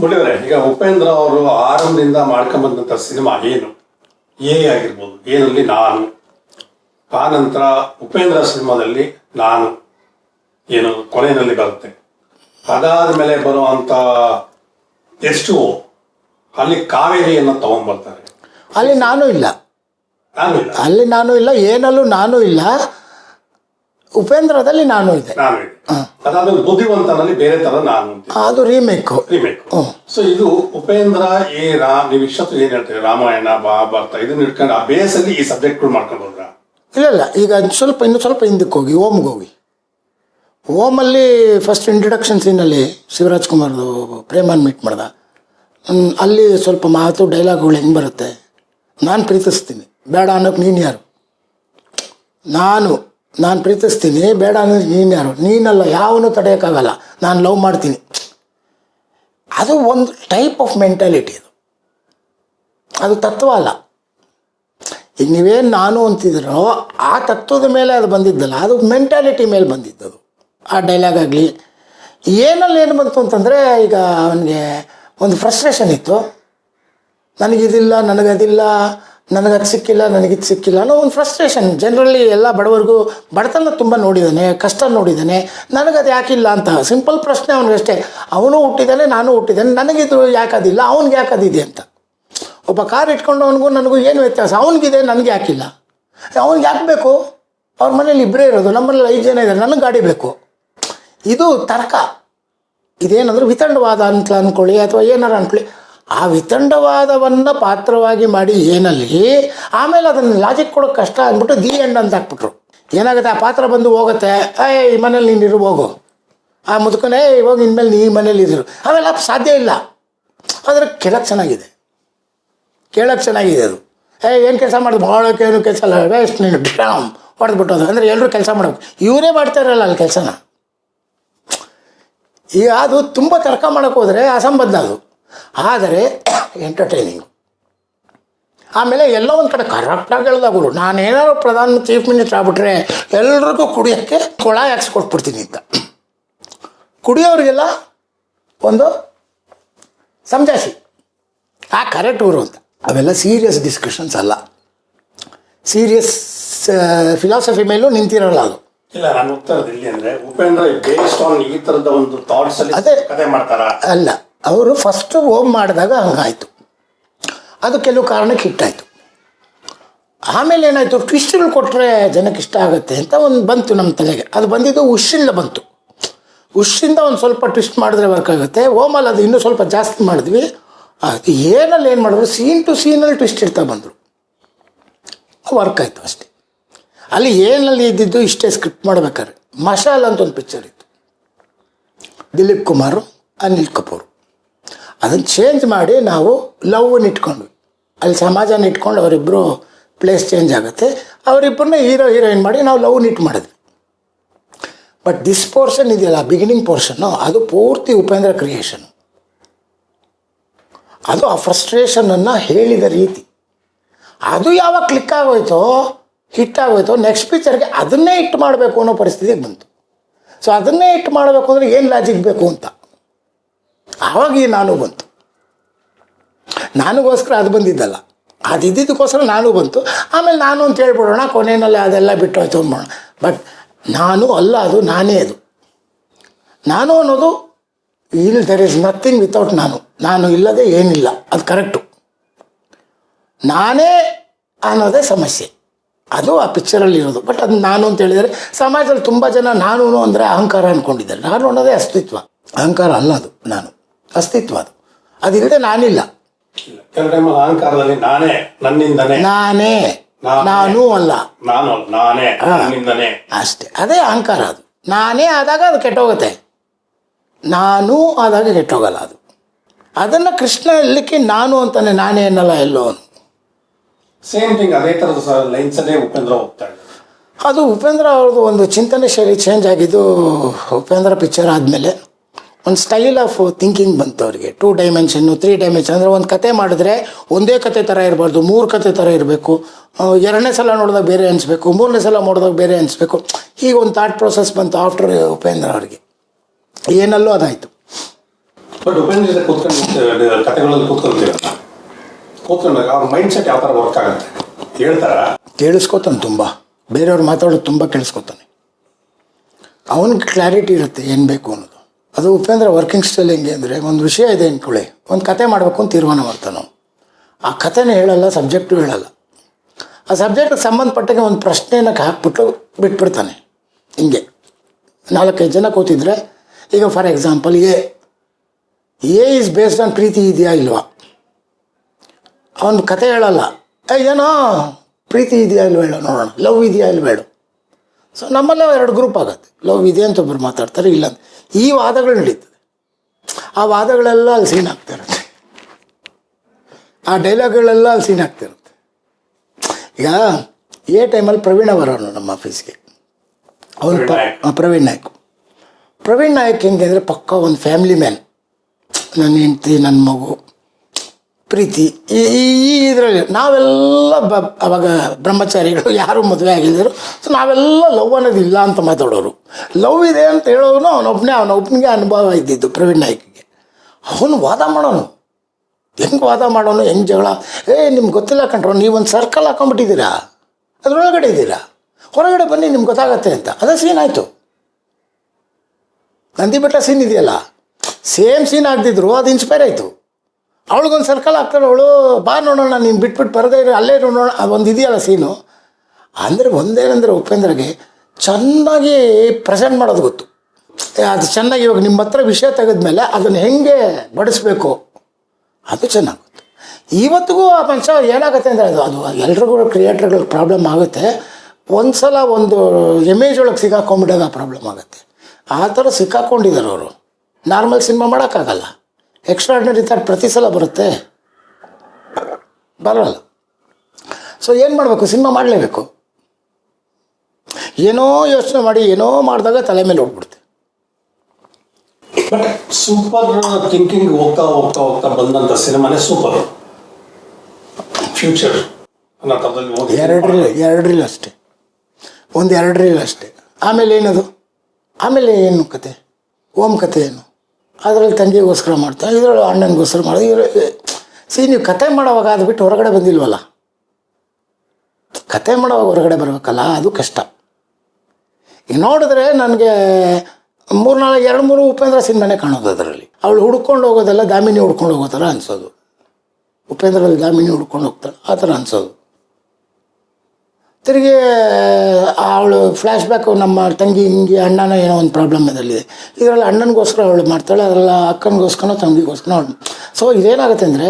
ಮುಡಿಯವರೇ ಈಗ ಉಪೇಂದ್ರ ಅವರು ಆರಂಭದಿಂದ ಮಾಡ್ಕೊಂಬಂದಂಥ ಸಿನಿಮಾ ಏನು? ಏ ಆಗಿರ್ಬೋದು ಏನಲ್ಲಿ ನಾನು. ಆ ನಂತರ ಉಪೇಂದ್ರ ಸಿನಿಮಾದಲ್ಲಿ ನಾನು. ಏನು ಕೊನೆಯಲ್ಲಿ ಬರುತ್ತೆ. ಅದಾದ ಮೇಲೆ ಬರುವಂತ ಎಷ್ಟು ಅಲ್ಲಿ ಕಾವೇರಿಯನ್ನು ತಗೊಂಡ್ಬರ್ತಾರೆ. ಅಲ್ಲಿ ನಾನು ಇಲ್ಲ. ನಾನು ಇಲ್ಲ. ಅಲ್ಲಿ ನಾನು ಇಲ್ಲ ಏನಲ್ಲೂ ನಾನು ಇಲ್ಲ. ಉಪೇಂದ್ರದಲ್ಲಿ ನಾನು ಇದೆ. ನಾನು ಇದೆ. ಅದಾದ್ಮೇಲೆ ಬುದ್ಧಿವಂತನಲ್ಲಿ ಬೇರೆ ತರ ನಾನು ಅಂತ ಅದು ರೀಮೇಕು ರಿಮೇಕ್ ಸೊ ಇದು ಉಪೇಂದ್ರ ಏ ರಾ ನೀವು ಇಷ್ಟೊತ್ತು ಏನ್ ಹೇಳ್ತೀರಿ? ರಾಮಾಯಣ ಮಹಾಭಾರತ ಇದನ್ನ ಇಟ್ಕೊಂಡು ಆ ಬೇಸಲ್ಲಿ ಈ ಸಬ್ಜೆಕ್ಟ್ಗಳು ಮಾಡ್ಕೊಂಡು ಹೋದ್ರ? ಇಲ್ಲ ಇಲ್ಲ. ಈಗ ಸ್ವಲ್ಪ ಇನ್ನು ಸ್ವಲ್ಪ ಹಿಂದಕ್ಕೆ ಹೋಗಿ ಓಮ್ಗೆ ಹೋಗಿ. ಓಮಲ್ಲಿ ಫಸ್ಟ್ ಇಂಟ್ರಡಕ್ಷನ್ ಸೀನಲ್ಲಿ ಶಿವರಾಜ್ ಕುಮಾರ್ದು ಪ್ರೇಮನ್ ಮೀಟ್ ಮಾಡ್ದ. ಹ್ಮ್, ಅಲ್ಲಿ ಸ್ವಲ್ಪ ಮಾತು ಡೈಲಾಗ್ಗಳು ಹೆಂಗೆ ಬರುತ್ತೆ? ನಾನು ಪ್ರೀತಿಸ್ತೀನಿ. ಬೇಡ ಅನ್ನೋಕೆ ನೀನು ಯಾರು? ನಾನು. ನಾನು ಪ್ರೀತಿಸ್ತೀನಿ. ಬೇಡ ಅನ್ನೋದು ನೀನು ಯಾರು? ನೀನಲ್ಲ, ಯಾವನು ತಡೆಯೋಕ್ಕಾಗಲ್ಲ. ನಾನು ಲವ್ ಮಾಡ್ತೀನಿ. ಅದು ಒಂದು ಟೈಪ್ ಆಫ್ ಮೆಂಟಾಲಿಟಿ ಅದು. ಅದು ತತ್ವ ಅಲ್ಲ. ಈಗ ನೀವೇನು ನಾನು ಅಂತಿದ್ರೋ ಆ ತತ್ವದ ಮೇಲೆ ಅದು ಬಂದಿದ್ದಲ್ಲ, ಅದು ಮೆಂಟಾಲಿಟಿ ಮೇಲೆ ಬಂದಿದ್ದದು ಆ ಡೈಲಾಗ್ ಆಗಲಿ. ಏನಲ್ಲಿ ಏನು ಬಂತು ಅಂತಂದರೆ, ಈಗ ಅವನಿಗೆ ಒಂದು ಫ್ರಸ್ಟ್ರೇಷನ್ ಇತ್ತು. ನನಗಿದಿಲ್ಲ, ನನಗದಿಲ್ಲ ನನಗದು ಸಿಕ್ಕಿಲ್ಲ ನನಗಿದು ಸಿಕ್ಕಿಲ್ಲ ಅನ್ನೋ ಒಂದು ಫ್ರಸ್ಟ್ರೇಷನ್ ಜನರಲಿ ಎಲ್ಲ ಬಡವರಿಗೂ ಬಡತನ ತುಂಬ ನೋಡಿದ್ದಾನೆ, ಕಷ್ಟ ನೋಡಿದ್ದಾನೆ. ನನಗದು ಯಾಕಿಲ್ಲ ಅಂತ? ಸಿಂಪಲ್ ಪ್ರಶ್ನೆ ಅವನಿಗಷ್ಟೇ. ಅವನು ಹುಟ್ಟಿದ್ದಾನೆ, ನಾನು ಹುಟ್ಟಿದ್ದಾನೆ. ನನಗಿದು ಯಾಕದಿಲ್ಲ ಅವ್ನಿಗೆ ಯಾಕದಿದೆ ಅಂತ? ಒಬ್ಬ ಕಾರ್ ಇಟ್ಕೊಂಡು ಅವನಿಗೂ ನನಗೂ ಏನು ವ್ಯತ್ಯಾಸ? ಅವನಿಗಿದೆ, ನನಗೆ ಯಾಕಿಲ್ಲ ಅವ್ನಿಗೆ ಯಾಕೆ ಬೇಕು? ಅವ್ರ ಮನೇಲಿ ಇಬ್ಬರೇ ಇರೋದು ನಮ್ಮನೇಲಿ ಐದು ಜನ ಇದ್ದಾರೆ ನನಗೆ ಗಾಡಿ ಬೇಕು. ಇದು ತರ್ಕ. ಇದೇನಂದ್ರೆ ವಿತಂಡವಾದ ಅಂತ ಅಂದ್ಕೊಳ್ಳಿ ಅಥವಾ ಏನಾರು ಅಂದ್ಕೊಳ್ಳಿ ಆ ವಿತಂಡವಾದವನ್ನು ಪಾತ್ರವಾಗಿ ಮಾಡಿ ಏನಲ್ಲಿ, ಆಮೇಲೆ ಅದನ್ನು ಲಾಜಿಕ್ ಕೊಡೋಕೆ ಕಷ್ಟ ಅಂದ್ಬಿಟ್ಟು ದಿ ಎಂಡ್ ಅಂತ ಹಾಕ್ಬಿಟ್ರು. ಏನಾಗುತ್ತೆ? ಆ ಪಾತ್ರ ಬಂದು ಹೋಗುತ್ತೆ. ಏ ಈ ಮನೇಲಿ ನೀನು ಇರು, ಹೋಗು. ಆ ಮುದುಕನೇ ಇವಾಗ ಇನ್ಮೇಲೆ ನೀ ಮನೇಲಿ ಇದ್ರು ಅವೆಲ್ಲ ಸಾಧ್ಯ ಇಲ್ಲ. ಆದರೆ ಕೇಳೋಕೆ ಚೆನ್ನಾಗಿದೆ. ಕೇಳೋಕೆ ಚೆನ್ನಾಗಿದೆ ಅದು. ಏ ಏನು ಕೆಲಸ ಮಾಡೋದು? ಭಾಳ ಏನು ಕೆಲಸ ಇಲ್ಲ. ವೇಸ್ಟ್ ನೀನು. ಬಿಟ್ಟಾಮ್ ಹೊಡೆದ್ಬಿಟ್ಟೋದು ಅಂದರೆ ಎಲ್ಲರೂ ಕೆಲಸ ಮಾಡಬೇಕು. ಇವರೇ ಮಾಡ್ತಾರಲ್ಲ ಅಲ್ಲಿ ಕೆಲಸನ. ಈಗ ಅದು ತುಂಬ ತರ್ಕ ಮಾಡೋಕ್ಕೋದ್ರೆ ಹೋದರೆ ಅಸಂಬದ್ಧ ಅದು. ಆದರೆ ಎಂಟರ್ಟೈನಿಂಗ್ ಆಮೇಲೆ ಎಲ್ಲ ಒಂದು ಕಡೆ ಕರೆಕ್ಟಾಗಿ ಹೇಳ್ದಾಗರು ನಾನೇನಾದ್ರು ಪ್ರಧಾನ ಚೀಫ್ ಮಿನಿಸ್ಟರ್ ಆಗ್ಬಿಟ್ರೆ ಎಲ್ರಿಗೂ ಕುಡಿಯೋಕ್ಕೆ ಕೊಳ ಹಾಕ್ಸ್ಕೊಟ್ಬಿಡ್ತೀನಿ ಅಂತ. ಕುಡಿಯೋರಿಗೆಲ್ಲ ಒಂದು ಸಂಜಾಸಿ ಆ ಕರೆಕ್ಟ್ ಊರು ಅಂತ. ಅವೆಲ್ಲ ಸೀರಿಯಸ್ ಡಿಸ್ಕಷನ್ಸ್ ಅಲ್ಲ. ಸೀರಿಯಸ್ ಫಿಲಾಸಫಿ ಮೇಲೂ ನಿಂತಿರಲ್ಲ ಅದು. ಇಲ್ಲ ನಾನು ಹೋಗ್ತಾ ಇರೋದು ಇಲ್ಲಿ ಅಂದ್ರೆ ಉಪೇಂದ್ರ ಬೇಸ್ಡ್ ಆನ್ ಈ ತರದ ಒಂದು ಥಾಟ್ಸ್ ಅಲ್ಲಿ ಅದೇ. ಕತೆ ಮಾಡ್ತಾರ? ಅಲ್ಲ. ಅವರು ಫಸ್ಟು ಓಮ್ ಮಾಡಿದಾಗ ಹಂಗಾಯಿತು. ಅದು ಕೆಲವು ಕಾರಣಕ್ಕೆ ಹಿಟ್ಟಾಯಿತು. ಆಮೇಲೆ ಏನಾಯಿತು ಟ್ವಿಸ್ಟ್ಗಳು ಕೊಟ್ಟರೆ ಜನಕ್ಕೆ ಇಷ್ಟ ಆಗುತ್ತೆ ಅಂತ ಒಂದು ಬಂತು ನಮ್ಮ ತಲೆಗೆ. ಅದು ಬಂದಿದ್ದು ಉಶ್ಶಿಂದ ಬಂತು. ಉಶ್ಶಿಂದ ಒಂದು ಸ್ವಲ್ಪ ಟ್ವಿಸ್ಟ್ ಮಾಡಿದ್ರೆ ವರ್ಕ್ ಆಗುತ್ತೆ. ಓಮಲ್ಲಿ ಅದು ಇನ್ನೂ ಸ್ವಲ್ಪ ಜಾಸ್ತಿ ಮಾಡಿದ್ವಿ. ಅದು ಏನಲ್ಲಿ ಏನು ಮಾಡಿದ್ರು ಸೀನ್ ಟು ಸೀನಲ್ಲಿ ಟ್ವಿಸ್ಟ್ ಇಡ್ತಾ ಬಂದರು. ವರ್ಕ್ ಆಯಿತು ಅಷ್ಟೇ. ಅಲ್ಲಿ ಏನಲ್ಲಿ ಇದ್ದಿದ್ದು ಇಷ್ಟೇ ಸ್ಕ್ರಿಪ್ಟ್ ಮಾಡ್ಬೇಕಾದ್ರೆ. ಮಶಾಲ್ ಅಂತ ಒಂದು ಪಿಕ್ಚರ್ ಇತ್ತು. ದಿಲೀಪ್ ಕುಮಾರು, ಅನಿಲ್ ಕಪೂರ್. ಅದನ್ನು ಚೇಂಜ್ ಮಾಡಿ ನಾವು ಲವ್ನ ಇಟ್ಕೊಂಡ್ವಿ. ಅಲ್ಲಿ ಸಮಾಜನ ಇಟ್ಕೊಂಡು ಅವರಿಬ್ಬರು ಪ್ಲೇಸ್ ಚೇಂಜ್ ಆಗುತ್ತೆ. ಅವರಿಬ್ಬರನ್ನ ಹೀರೋ ಹೀರೋಯಿನ್ ಮಾಡಿ ನಾವು ಲವ್ನ ಇಟ್ಟು ಮಾಡಿದ್ವಿ. ಬಟ್ ದಿಸ್ ಪೋರ್ಷನ್ ಇದೆಯಲ್ಲ ಬಿಗಿನಿಂಗ್ ಪೋರ್ಷನ್ನು ಅದು ಪೂರ್ತಿ ಉಪೇಂದ್ರ ಕ್ರಿಯೇಷನ್ ಅದು ಆ ಫ್ರಸ್ಟ್ರೇಷನನ್ನು ಹೇಳಿದ ರೀತಿ. ಅದು ಯಾವಾಗ ಕ್ಲಿಕ್ ಆಗೋಯ್ತೋ ಹಿಟ್ ಆಗೋಯ್ತೋ ನೆಕ್ಸ್ಟ್ ಪಿಕ್ಚರ್ಗೆ ಅದನ್ನೇ ಇಟ್ಟು ಮಾಡಬೇಕು ಅನ್ನೋ ಪರಿಸ್ಥಿತಿಗೆ ಬಂತು. ಸೊ ಅದನ್ನೇ ಇಟ್ಟು ಮಾಡಬೇಕು ಅಂದರೆ ಏನು ಲಾಜಿಕ್ ಬೇಕು ಅಂತ? ಆವಾಗ ಈ ನಾನು ಬಂತು. ನನಗೋಸ್ಕರ ಅದು ಬಂದಿದ್ದಲ್ಲ. ಅದು ಇದ್ದಿದ್ದಕ್ಕೋಸ್ಕರ ನಾನು ಬಂತು. ಆಮೇಲೆ ನಾನು ಅಂತ ಹೇಳ್ಬಿಡೋಣ, ಕೊನೆಯಲ್ಲಿ ಅದೆಲ್ಲ ಬಿಟ್ಟು ತೊಗೊಂಬೋಣ ಬಟ್ ನಾನು ಅಲ್ಲ, ಅದು ನಾನೇ ಅದು. ನಾನು ಅನ್ನೋದು ಇಲ್ಲಿ ದರ್ ಇಸ್ ನಥಿಂಗ್ ವಿತೌಟ್ ನಾನು. ನಾನು ಇಲ್ಲದೆ ಏನಿಲ್ಲ. ಅದು ಕರೆಕ್ಟು ನಾನೇ ಅನ್ನೋದೇ ಸಮಸ್ಯೆ. ಅದು ಆ ಪಿಕ್ಚರಲ್ಲಿ ಇರೋದು. ಬಟ್ ಅದು ನಾನು ಅಂತ ಹೇಳಿದರೆ ಸಮಾಜದಲ್ಲಿ ತುಂಬ ಜನ ನಾನು ಅಂದರೆ ಅಹಂಕಾರ ಅಂದ್ಕೊಂಡಿದ್ದಾರೆ. ನಾನು ಅನ್ನೋದೇ ಅಸ್ತಿತ್ವ. ಅಹಂಕಾರ ಅಲ್ಲ ಅದು, ನಾನು. ಅಸ್ತಿತ್ವ ಅದು. ಅದಿಲ್ಲದೆ ನಾನಿಲ್ಲ. ಅಹಂಕಾರದಲ್ಲಿ ನಾನೇ ನನ್ನಿಂದನೇ. ನಾನೇ. ಅಲ್ಲ. ನಾನು ನಾನೇ. ನನ್ನಿಂದನೇ. ಅಷ್ಟೇ. ಅದೇ ಅಹಂಕಾರ ಅದು. ನಾನೇ ಆದಾಗ ಅದು ಕೆಟ್ಟೋಗುತ್ತೆ. ನಾನು ಆದಾಗ ಕೆಟ್ಟೋಗಲ್ಲ ಅದು. ಅದನ್ನು ಕೃಷ್ಣ ಹೇಳಲಿಕ್ಕೆ ನಾನು ಅಂತಾನೆ ನಾನೇ ಅನ್ನಲ್ಲ ಎಲ್ಲೋ ಸೇಮ್ ಥಿಂಗ್ ಅದೇ ಥರದ ಲೈನ್ಸಲ್ಲೇ ಉಪೇಂದ್ರ ಹೋಗ್ತಾ ಅದು ಉಪೇಂದ್ರ ಅವ್ರದ್ದು ಒಂದು ಚಿಂತನೆ ಶೈಲಿ ಚೇಂಜ್ ಆಗಿದ್ದು ಉಪೇಂದ್ರ ಪಿಕ್ಚರ್ ಆದಮೇಲೆ. ಒಂದು ಸ್ಟೈಲ್ ಆಫ್ ಥಿಂಕಿಂಗ್ ಬಂತು ಅವರಿಗೆ ಟೂ ಡೈಮೆನ್ಷನ್ನು ತ್ರೀ ಡೈಮೆನ್ಷನ್ ಅಂದರೆ ಒಂದು ಕತೆ ಮಾಡಿದ್ರೆ ಒಂದೇ ಕತೆ ಥರ ಇರಬಾರ್ದು ಮೂರು ಕತೆ ಥರ ಇರಬೇಕು. ಎರಡನೇ ಸಲ ನೋಡಿದಾಗ ಬೇರೆ ಅನಿಸ್ಬೇಕು ಮೂರನೇ ಸಲ ನೋಡಿದಾಗ ಬೇರೆ ಅನಿಸ್ಬೇಕು. ಹೀಗೆ ಒಂದು ಥಾಟ್ ಪ್ರೊಸೆಸ್ ಬಂತು ಆಫ್ಟರ್ ಉಪೇಂದ್ರ ಅವರಿಗೆ. ಏನಲ್ಲೂ ಅದಾಯಿತು. ಬಟ್ ಉಪೇಂದ್ರ ಕೂತ್ಕೊಂಡು ಕತೆಗಳಲ್ಲಿ ಕೂತ್ಕೊಂತೀರಲ್ಲ ಕೂತ್ಕೊಂಡಾಗ ಅವ್ರ ಮೈಂಡ್ ಸೆಟ್ ಯಾವ ಥರ ವರ್ಕ್ ಆಗುತ್ತೆ? ಹೇಳ್ತಾರ? ಕೇಳಿಸ್ಕೊತಾನೆ ತುಂಬ. ಬೇರೆಯವ್ರು ಮಾತಾಡೋದು ತುಂಬ ಕೇಳಿಸ್ಕೊತಾನೆ. ಅವನಿಗೆ ಕ್ಲಾರಿಟಿ ಇರುತ್ತೆ ಏನು ಬೇಕು ಅನ್ನೋದು. ಅದು ಉಪೇಂದ್ರ ವರ್ಕಿಂಗ್ ಸ್ಟೈಲ್ ಹೆಂಗೆ ಅಂದರೆ ಒಂದು ವಿಷಯ ಇದೆ ಅಂದ್ಕೊಳ್ಳಿ ಒಂದು ಕತೆ ಮಾಡಬೇಕು ಅಂತ ತೀರ್ಮಾನ ಮಾಡ್ತಾನೆ. ಆ ಕಥೆನೇ ಹೇಳಲ್ಲ ಸಬ್ಜೆಕ್ಟು ಹೇಳಲ್ಲ. ಆ ಸಬ್ಜೆಕ್ಟ್ಗೆ ಸಂಬಂಧಪಟ್ಟಾಗೆ ಒಂದು ಪ್ರಶ್ನೆಯನ್ನು ಹಾಕ್ಬಿಟ್ಟು ಬಿಟ್ಬಿಡ್ತಾನೆ. ಹಿಂಗೆ. ನಾಲ್ಕೈದು ಜನ ಕೂತಿದ್ರೆ, ಈಗ for example A A is based on ಪ್ರೀತಿ ಇದೆಯಾ ಇಲ್ವಾ? ಅವನು ಕತೆ ಹೇಳಲ್ಲ. ಏನೋ ಪ್ರೀತಿ ಇದೆಯಾ ಇಲ್ವ ಹೇಳೋ ನೋಡೋಣ. ಲವ್ ಇದೆಯಾ ಇಲ್ವ ಹೇಳು. ಸೊ ನಮ್ಮಲ್ಲೇ ಎರಡು ಗ್ರೂಪ್ ಆಗುತ್ತೆ. ಲವ್ ಇದೆ ಅಂತ ಒಬ್ಬರು ಮಾತಾಡ್ತಾರೆ ಇಲ್ಲ ಅಂತ. ಈ ವಾದಗಳು ನಡೀತದೆ. ಆ ವಾದಗಳೆಲ್ಲ ಅಲ್ಲಿ ಸೀನ್ ಆಗ್ತಾ ಇರುತ್ತೆ ಆ ಡೈಲಾಗ್ಗಳೆಲ್ಲ ಅಲ್ಲಿ ಸೀನ್ ಆಗ್ತಿರುತ್ತೆ. ಈಗ ಎ ಟೈಮಲ್ಲಿ ಪ್ರವೀಣ ಬರೋನು ನಮ್ಮ ಆಫೀಸ್ಗೆ ಅವನು. ಪ್ರವೀಣ್ ನಾಯಕ್. ಪ್ರವೀಣ್ ನಾಯಕ್. ಹೆಂಗೆ ಅಂದರೆ ಪಕ್ಕ ಒಂದು ಫ್ಯಾಮಿಲಿ ಮ್ಯಾನ್ ನನ್ನ ಹೆಂಡ್ತಿ ನನ್ನ ಮಗು. ಪ್ರೀತಿ. ಈ ಇದರಲ್ಲಿ ನಾವೆಲ್ಲ ಬ, ಅವಾಗ ಬ್ರಹ್ಮಚಾರಿಗಳು ಯಾರು ಮದುವೆ ಆಗಿದ್ದರು ಸೊ ನಾವೆಲ್ಲ ಲವ್ ಅನ್ನೋದು ಇಲ್ಲ ಅಂತ ಮಾತಾಡೋರು. ಲವ್ ಇದೆ ಅಂತ ಹೇಳೋನು ಅವನೊಬ್ಬನೇ ಅವನೊಬ್ಬನಿಗೆ ಅನುಭವ ಇದ್ದಿದ್ದು ಪ್ರವೀಣ್ ನಾಯ್ಕಿಗೆ. ಅವನು ವಾದ ಮಾಡೋನು. ಹೆಂಗೆ ವಾದ ಮಾಡೋನು, ಹೆಂಗೆ ಜಗಳ? ಏ, ನಿಮ್ಗೆ ಗೊತ್ತಿಲ್ಲ ಕಣ್ರೋ, ನೀವೊಂದು ಸರ್ಕಲ್ ಹಾಕೊಂಡ್ಬಿಟ್ಟಿದ್ದೀರಾ? ಅದರೊಳಗಡೆ ಇದ್ದೀರಾ? ಹೊರಗಡೆ ಬನ್ನಿ, ನಿಮ್ಗೆ ಗೊತ್ತಾಗತ್ತೆ ಅಂತ. ಅದೇ ಸೀನ್ ಆಯಿತು. ನಂದಿ ಬೆಟ್ಟ ಸೀನ್ ಇದೆಯಲ್ಲ? ಸೇಮ್ ಸೀನ್ ಆಗ್ತಿದ್ರು ಅದು ಇನ್ಸ್ಪೈರ್ ಆಯಿತು. ಅವಳಿಗೊಂದು ಸರ್ಕಲ್ ಹಾಕ್ತಾಳೆ ಅವಳು, ಬಾ ನೋಡೋಣ, ನೀನು ಬಿಟ್ಬಿಟ್ಟು ಬರದೇ ಇರೋ, ಅಲ್ಲೇ ನೋಡೋಣ. ಒಂದು ಇದೆಯಲ್ಲ ಸೀನು ಅಂದರೆ ಒಂದೇನೆಂದರೆ ಉಪೇಂದ್ರಗೆ ಚೆನ್ನಾಗಿ ಪ್ರೆಸೆಂಟ್ ಮಾಡೋದು ಗೊತ್ತು. ಅದು ಚೆನ್ನಾಗಿ ಇವಾಗ ನಿಮ್ಮ ಹತ್ರ ವಿಷಯ ತೆಗೆದ್ಮೇಲೆ ಅದನ್ನು ಹೆಂಗೆ ಬಡಿಸ್ಬೇಕು? ಅದು ಚೆನ್ನಾಗಿ ಗೊತ್ತು. ಇವತ್ತಿಗೂ ಆ ಮನುಷ್ಯ ಏನಾಗುತ್ತೆ ಅಂದರೆ ಅದು ಅದು ಎಲ್ರಿಗೂ ಕ್ರಿಯೇಟರ್ಗಳಿಗೆ ಪ್ರಾಬ್ಲಮ್ ಆಗುತ್ತೆ. ಒಂದು ಸಲ ಒಂದು ಇಮೇಜ್ ಒಳಗೆ ಸಿಕ್ಕಾಕೊಂಡ್ಬಿಟ್ಟಾಗ ಪ್ರಾಬ್ಲಮ್ ಆಗುತ್ತೆ. ಆ ಥರ ಸಿಕ್ಕಾಕೊಂಡಿದ್ದಾರೆ ಅವರು. ನಾರ್ಮಲ್ ಸಿನಿಮಾ ಮಾಡೋಕ್ಕಾಗಲ್ಲ. ಎಕ್ಸ್ಟ್ರಾರ್ಡಿನರಿ ಥರ ಪ್ರತಿ ಸಲ ಬರುತ್ತೆ. ಬರಲ್ಲ. ಸೊ ಏನು ಮಾಡಬೇಕು? ಸಿನಿಮಾ ಮಾಡಲೇಬೇಕು. ಏನೋ ಯೋಚನೆ ಮಾಡಿ ಏನೋ ಮಾಡಿದಾಗ ತಲೆ ಮೇಲೆ ಹೋಗ್ಬಿಡುತ್ತೆ. ಸೂಪರ್ ಥಿಂಕಿಂಗ್ ಹೋಗ್ತಾ ಹೋಗ್ತಾ ಹೋಗ್ತಾ ಬಂದಂತ ಸಿನಿಮಾನೇ ಸೂಪರ್ ಫ್ಯೂಚರ್ ಎರಡರಲ್ಲಿ ಹೋಗಿ ಎರಡು ರೀಲ್ ಎರಡು ರೀಲ್ ಅಷ್ಟೇ. ಒಂದು ಎರಡು ರೀಲ್ ಅಷ್ಟೇ. ಆಮೇಲೆ ಏನದು? ಆಮೇಲೆ ಏನು ಕತೆ? ಓಮ್ ಕತೆ ಏನು? ಅದರಲ್ಲಿ ತಂದೆಗೋಸ್ಕರ ಮಾಡ್ತಾ, ಇದರಲ್ಲಿ ಅಣ್ಣನಿಗೋಸ್ಕರ ಮಾಡೋದು ಸಿ, ನೀವು ಕತೆ ಮಾಡೋವಾಗ ಅದು ಬಿಟ್ಟು ಹೊರಗಡೆ ಬಂದಿಲ್ವಲ್ಲ? ಕತೆ ಮಾಡೋವಾಗ ಹೊರಗಡೆ ಬರಬೇಕಲ್ಲ, ಅದು ಕಷ್ಟ. ಈಗ ನೋಡಿದ್ರೆ ನನಗೆ ಮೂರು ನಾಲ್ಕು, ಎರಡು ಮೂರು ಉಪೇಂದ್ರ ಸಿನಿಮಾನೇ ಕಾಣೋದು ಅದರಲ್ಲಿ. ಅವಳು ಹುಡ್ಕೊಂಡು ಹೋಗೋದೆಲ್ಲ, ದಾಮಿನಿ ಹುಡ್ಕೊಂಡು ಹೋಗೋ ಥರ ಅನ್ಸೋದು. ಉಪೇಂದ್ರದಲ್ಲಿ ದಾಮಿನಿ ಹುಡ್ಕೊಂಡು ಹೋಗ್ತಾರೆ ಆ ಥರ ಅನ್ಸೋದು. ತಿರುಗಿ ಅವಳು ಫ್ಲ್ಯಾಶ್ ಬ್ಯಾಕ್ ನಮ್ಮ ತಂಗಿ ಹಿಂಗೆ ಅಣ್ಣನ ಏನೋ ಒಂದು ಪ್ರಾಬ್ಲಮ್ ಇದರಲ್ಲಿ. ಇದರಲ್ಲಿ ಅಣ್ಣನಿಗೋಸ್ಕರ ಅವಳು ಮಾಡ್ತಾಳೆ ಅದರಲ್ಲ ಅಕ್ಕನಿಗೋಸ್ಕರ ತಂಗಿಗೋಸ್ಕರ ಅವಳು. ಸೊ ಇದೇನಾಗುತ್ತೆ ಅಂದರೆ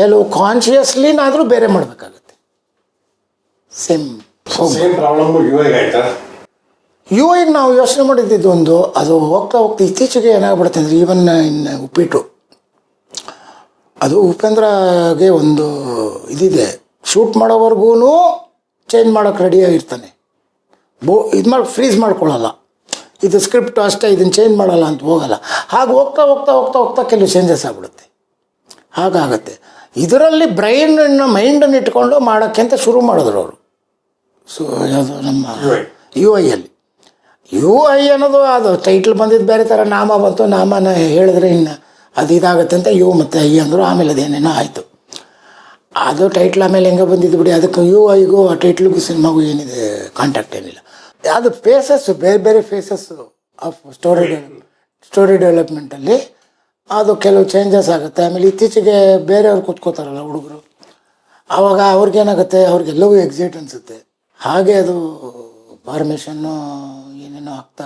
ಕೆಲವು ಕಾನ್ಷಿಯಸ್ಲಿನಾದರೂ ಬೇರೆ ಮಾಡಬೇಕಾಗತ್ತೆ. ಸೇಮ್ ಯು ಈಗ ನಾವು ಯೋಚನೆ ಮಾಡಿದ್ದಿದ್ದು ಒಂದು ಅದು ಹೋಗ್ತಾ ಹೋಗ್ತಾ ಇತ್ತೀಚೆಗೆ ಏನಾಗ್ಬಿಡುತ್ತೆ ಅಂದರೆ ಈವನ್ ಇನ್ನು ಉಪ್ಪಿಟ್ಟು. ಅದು ಉಪೇಂದ್ರಗೆ ಒಂದು ಇದಿದೆ. ಶೂಟ್ ಮಾಡೋವರೆಗೂ ಚೇಂಜ್ ಮಾಡೋಕೆ ರೆಡಿಯಾಗಿರ್ತಾನೆ ಬೋ ಇದು ಮಾಡಿ ಫ್ರೀಸ್ ಮಾಡ್ಕೊಳ್ಳಲ್ಲ ಇದು ಸ್ಕ್ರಿಪ್ಟ್ ಅಷ್ಟೇ ಇದನ್ನು ಚೇಂಜ್ ಮಾಡಲ್ಲ ಅಂತ ಹೋಗಲ್ಲ. ಹಾಗೆ ಹೋಗ್ತಾ ಹೋಗ್ತಾ ಹೋಗ್ತಾ ಹೋಗ್ತಾ ಕೆಲವು ಚೇಂಜಸ್ ಆಗ್ಬಿಡುತ್ತೆ. ಹಾಗಾಗತ್ತೆ. ಇದರಲ್ಲಿ ಬ್ರೈನನ್ನು ಮೈಂಡನ್ನು ಇಟ್ಕೊಂಡು ಮಾಡೋಕ್ಕೆ ಅಂತ ಶುರು ಮಾಡಿದ್ರು ಅವರು. ಸೊ ಯಾವುದು ನಮ್ಮ. ಯು ಐಯಲ್ಲಿ ಯು ಐ ಅನ್ನೋದು ಅದು ಟೈಟ್ಲ್ ಬಂದಿದ್ದು ಬೇರೆ ಥರ ನಾಮ ಬಂತು ನಾಮನ ಹೇಳಿದ್ರೆ ಇನ್ನು ಅದು ಇದಾಗುತ್ತೆ ಅಂತ ಯು ಮತ್ತು ಐ ಅಂದರು ಆಮೇಲೆ ಅದೇನೇನೋ ಆಯಿತು. ಅದು ಟೈಟ್ಲ್ ಆಮೇಲೆ ಹೆಂಗೆ ಬಂದಿದ್ದು ಬಿಡಿ. ಅದಕ್ಕೆ ಯು ಐಗೂ ಆ ಟೈಟ್ಲಿಗೂ ಸಿನಿಮಾಗೂ ಏನಿದೆ ಕಾಂಟ್ಯಾಕ್ಟ್ ಏನಿಲ್ಲ. ಅದು ಫೇಸಸ್ಸು ಬೇರೆ ಬೇರೆ ಫೇಸಸ್ಸು ಆಫ್ ಸ್ಟೋರಿ ಸ್ಟೋರಿ ಡೆವಲಪ್ಮೆಂಟಲ್ಲಿ ಅದು ಕೆಲವು ಚೇಂಜಸ್ ಆಗುತ್ತೆ. ಆಮೇಲೆ ಇತ್ತೀಚೆಗೆ ಬೇರೆಯವ್ರು ಕೂತ್ಕೋತಾರಲ್ಲ ಹುಡುಗರು. ಆವಾಗ ಅವ್ರಿಗೇನಾಗುತ್ತೆ ಅವ್ರಿಗೆಲ್ಲವೂ ಎಕ್ಸೈಟ್ ಅನಿಸುತ್ತೆ. ಹಾಗೆ ಅದು ಫಾರ್ಮೇಷನ್ನು ಏನೇನೋ ಆಗ್ತಾ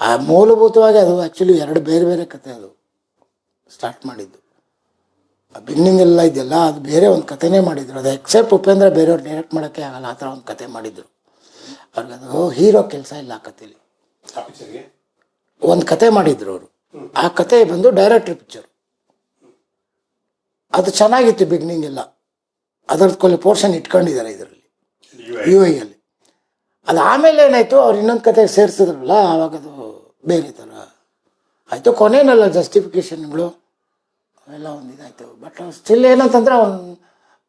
ಆ ಮೂಲಭೂತವಾಗಿ ಅದು ಆ್ಯಕ್ಚುಲಿ ಎರಡು ಬೇರೆ ಬೇರೆ ಕತೆ ಅದು ಸ್ಟಾರ್ಟ್ ಮಾಡಿದ್ದು. ಬಿಗ್ನಿಂಗ್ ಎಲ್ಲ ಇದೆಯಲ್ಲ ಅದು ಬೇರೆ ಒಂದು ಕಥೆನೇ ಮಾಡಿದ್ರು. ಅದು ಎಕ್ಸೆಪ್ಟ್ ಉಪೇಂದ್ರ ಬೇರೆಯವ್ರು ಡೈರೆಕ್ಟ್ ಮಾಡೋಕ್ಕೆ ಆಗಲ್ಲ ಆ ಥರ ಒಂದು ಕತೆ ಮಾಡಿದ್ರು. ಅವ್ರಿಗದು ಹೀರೋ ಕೆಲಸ ಇಲ್ಲ ಆ ಕಥೆಲಿ. ಒಂದು ಕತೆ ಮಾಡಿದ್ರು ಅವರು. ಆ ಕತೆ ಬಂದು ಡೈರೆಕ್ಟ್ರ್ ಪಿಕ್ಚರ್ ಅದು ಚೆನ್ನಾಗಿತ್ತು ಬಿಗ್ನಿಂಗ್ ಎಲ್ಲ. ಅದರದ್ದು ಕೊಲ್ಲಿ ಪೋರ್ಷನ್ ಇಟ್ಕೊಂಡಿದ್ದಾರೆ ಇದರಲ್ಲಿ. ಯು ಐಯಲ್ಲಿ ಅದು ಆಮೇಲೆ ಏನಾಯಿತು ಅವ್ರು ಇನ್ನೊಂದು ಕತೆಗೆ ಸೇರಿಸಿದ್ರಲ್ಲ ಆವಾಗ ಅದು ಬೇರೆ ಥರ. ಆಯಿತು ಕೊನೆಯಲ್ಲ ಜಸ್ಟಿಫಿಕೇಷನ್ಗಳು ಅವೆಲ್ಲ ಒಂದು ಇದಾಯಿತು ಬಟ್ ಸ್ಟಿಲ್ ಏನಂತಂದ್ರೆ ಅವನು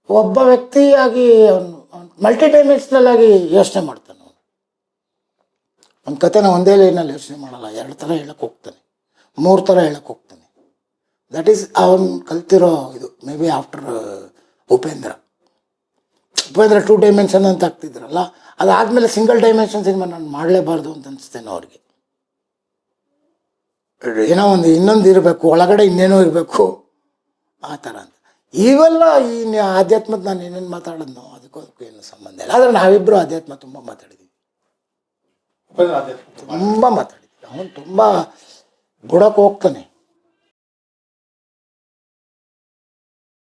ಒಬ್ಬ ವ್ಯಕ್ತಿಯಾಗಿ ಅವನು ಮಲ್ಟಿ ಡೈಮೆನ್ಷನಲ್ ಆಗಿ ಯೋಚನೆ ಮಾಡ್ತಾನೆ ಅವನು. ಒಂದು ಕತೆನ ಒಂದೇ ಲೈನಲ್ಲಿ ಯೋಚನೆ ಮಾಡಲ್ಲ. ಎರಡು ಥರ ಹೇಳಕ್ಕೆ ಹೋಗ್ತಾನೆ. ಮೂರು ಥರ ಹೇಳಕ್ಕೆ ಹೋಗ್ತಾನೆ. ದಟ್ ಈಸ್ ಅವನು ಕಲ್ತಿರೋ ಇದು maybe after Upendra. Upendra two dimension ಅಂತ ಆಗ್ತಿದ್ರಲ್ಲ ಅದಾದಮೇಲೆ ಸಿಂಗಲ್ ಡೈಮೆನ್ಷನ್ ಸಿನಿಮಾ ನಾನು ಮಾಡಲೇಬಾರ್ದು ಅಂತ ಅನಿಸ್ತೇನೆ ಅವ್ರಿಗೆ. ಏನೋ ಒಂದು ಇನ್ನೊಂದು ಇರಬೇಕು, ಒಳಗಡೆ ಇನ್ನೇನೋ ಇರಬೇಕು. ಆ ಥರ ಅಂತ. ಇವೆಲ್ಲ ಈ ಆಧ್ಯಾತ್ಮದ ನಾನು ಏನೇನು ಮಾತಾಡೋದು ಅದಕ್ಕೂ ಅದಕ್ಕೂ ಏನು ಸಂಬಂಧ ಇಲ್ಲ. ಆದರೆ ನಾವಿಬ್ಬರು ಆಧ್ಯಾತ್ಮ ತುಂಬ ಮಾತಾಡಿದ್ದೀವಿ ತುಂಬ ಮಾತಾಡಿದ್ವಿ. ಅವನು ತುಂಬ ಬುಡಕ್ಕೆ ಹೋಗ್ತಾನೆ.